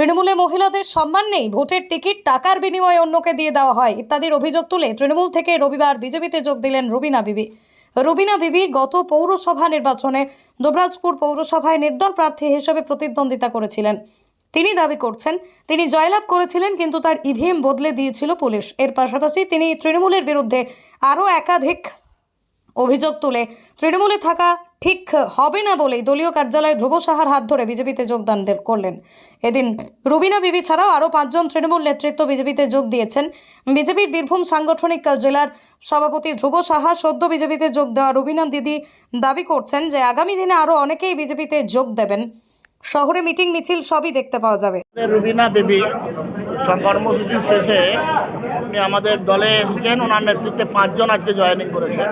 তৃণমূলে মহিলাদের সম্মান নেই, ভোটের টিকিট টাকার বিনিময়ে অন্যকে দিয়ে দেওয়া হয়। ইত্যাদির অভিযোগ তুলে তৃণমূল থেকে রবিবার বিজেপিতে যোগ দিলেন রুবিনা বিবি। রুবিনা বিবি গত পৌরসভা নির্বাচনে দুবরাজপুর পৌরসভায় নির্দল প্রার্থী হিসেবে প্রতিদ্বন্দ্বিতা করেছিলেন। তিনি দাবি করছেন, তিনি জয়লাভ করেছিলেন কিন্তু তার ইভিএম বদলে দিয়েছিল পুলিশ। এর পাশাপাশি তিনি তৃণমূলের বিরুদ্ধে আরও একাধিক অভিযোগ তুলে। তৃণমূলে থাকা ঠিক হবে না বলেই দলীয় কার্যালয়ে ধ্রুব সাহার হাত ধরে বিজেপিতে যোগদান করলেন। এদিন রুবিনা বিবি ছাড়াও আরও পাঁচজন তৃণমূল নেতৃত্ব বিজেপিতে যোগ দিয়েছেন। বিজেপির বীরভূম সাংগঠনিক জেলার সভাপতি ধ্রুব সাহা সদ্য বিজেপিতে যোগ দেওয়া রুবিনা দিদি দাবি করছেন যে আগামী দিনে আরও অনেকেই বিজেপিতে যোগ দেবেন। শহরে মিটিং মিছিল সবই দেখতে পাওয়া যাবে। রুবিনা কর্মসূচি শেষে উনি আমাদের দলে এসেছেন। ওনার নেতৃত্বে পাঁচজন আজকে জয়েনিং করেছে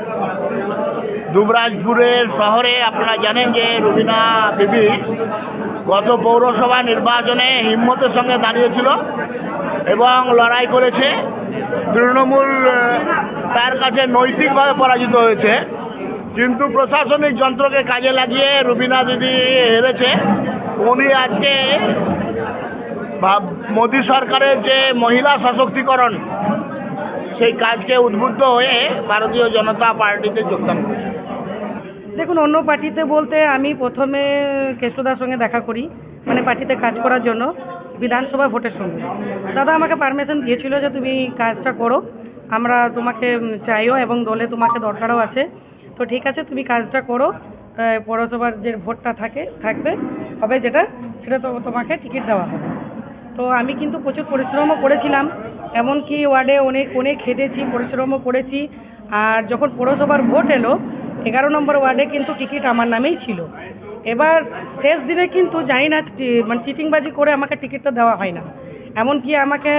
দুবরাজপুরের শহরে আপনারা জানেন যে রুবিনা বিবি গত পৌরসভা নির্বাচনে হিম্মতের সঙ্গে দাঁড়িয়েছিল এবং লড়াই করেছে। তৃণমূল তার কাছে নৈতিকভাবে পরাজিত হয়েছে। কিন্তু প্রশাসনিক যন্ত্রকে কাজে লাগিয়ে রুবিনা দিদি হেরেছে। উনি আজকে ভাব- মোদী সরকারের যে মহিলা সশক্তিকরণ, সেই কাজকে উদ্বুদ্ধ হয়ে ভারতীয় জনতা পার্টিতে যোগদান করেছে। দেখুন, অন্য পার্টিতে বলতে আমি প্রথমে কেষ্টদার সঙ্গে দেখা করি মানে পার্টিতে কাজ করার জন্য বিধানসভা ভোটের সঙ্গে। দাদা আমাকে পারমিশন দিয়েছিল যে তুমি কাজটা করো, আমরা তোমাকে চাইও এবং দলে তোমাকে দরকারও আছে। তো ঠিক আছে, তুমি কাজটা করো পৌরসভার যে ভোটটা থাকে, থাকবে, হবে যেটা, সেটা তো তোমাকে টিকিট দেওয়া হবে। তো আমি কিন্তু প্রচুর পরিশ্রমও করেছিলাম, এমনকি ওয়ার্ডে অনেক অনেক খেটেছি পরিশ্রমও করেছি। আর যখন পৌরসভার ভোট এলো, এগারো নম্বর ওয়ার্ডে কিন্তু টিকিট আমার নামেই ছিল। এবার শেষ দিনে কিন্তু জানি না মানে চিটিংবাজি করে আমাকে টিকিটটা দেওয়া হয় না। এমনকি আমাকে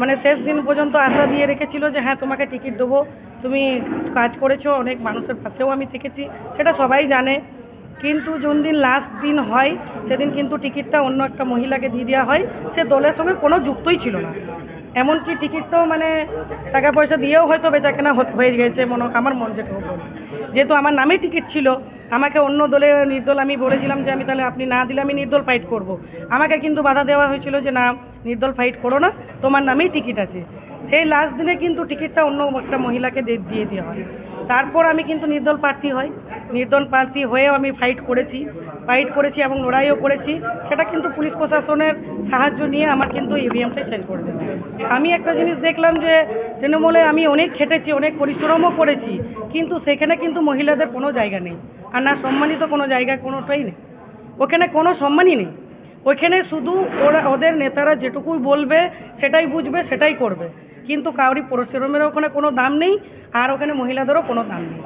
মানে শেষ দিন পর্যন্ত আশা দিয়ে রেখেছিল যে হ্যাঁ তোমাকে টিকিট দেবো। তুমি কাজ করেছ, অনেক মানুষের পাশেও আমি থেকেছি। সেটা সবাই জানে। কিন্তু দিন লাস্ট দিন হয়, সেদিন কিন্তু টিকিটটা অন্য একটা মহিলাকে দিয়ে দেওয়া হয়। সে দলের সঙ্গে কোনো যুক্তই ছিল না। এমনকি টিকিটটাও মানে টাকা পয়সা দিয়েও হয়তো বেচাকেনা হত- হয়ে গেছে, মনে আমার মন যেটা হলো যেহেতু আমার নামেই টিকিট ছিল, আমাকে অন্য দলে নির্দল আমি বলেছিলাম যে আমি তাহলে আপনি না দিলে আমি নির্দল ফাইট করব। আমাকে কিন্তু বাধা দেওয়া হয়েছিল যে না, নির্দল ফাইট করো না, তোমার নামেই টিকিট আছে। সেই লাস্ট দিনে কিন্তু টিকিটটা অন্য একটা মহিলাকে দিয়ে দেওয়া হয়। তারপর আমি কিন্তু নির্দল প্রার্থী হই। নির্দল প্রার্থী হয়েও আমি ফাইট করেছি। ফাইট করেছি এবং লড়াইও করেছি। সেটা কিন্তু পুলিশ প্রশাসনের সাহায্য নিয়ে আমার কিন্তু ইভিএমটা চেঞ্জ করে হয়। আমি একটা জিনিস দেখলাম যে, তৃণমূলে আমি অনেক খেটেছি, অনেক পরিশ্রমও করেছি, কিন্তু সেখানে কিন্তু মহিলাদের কোনো জায়গা নেই। আর না সম্মানিত কোনো জায়গা কোনোটাই নেই। ওখানে কোনো সম্মানই নেই। ওইখানে শুধু ওরা, ওদের নেতারা যেটুকুই বলবে, সেটাই বুঝবে, সেটাই করবে। কিন্তু কাউরি পরিশ্রমের ওখানে কোনো দাম নেই আর ওখানে মহিলাদেরও কোনো দাম নেই।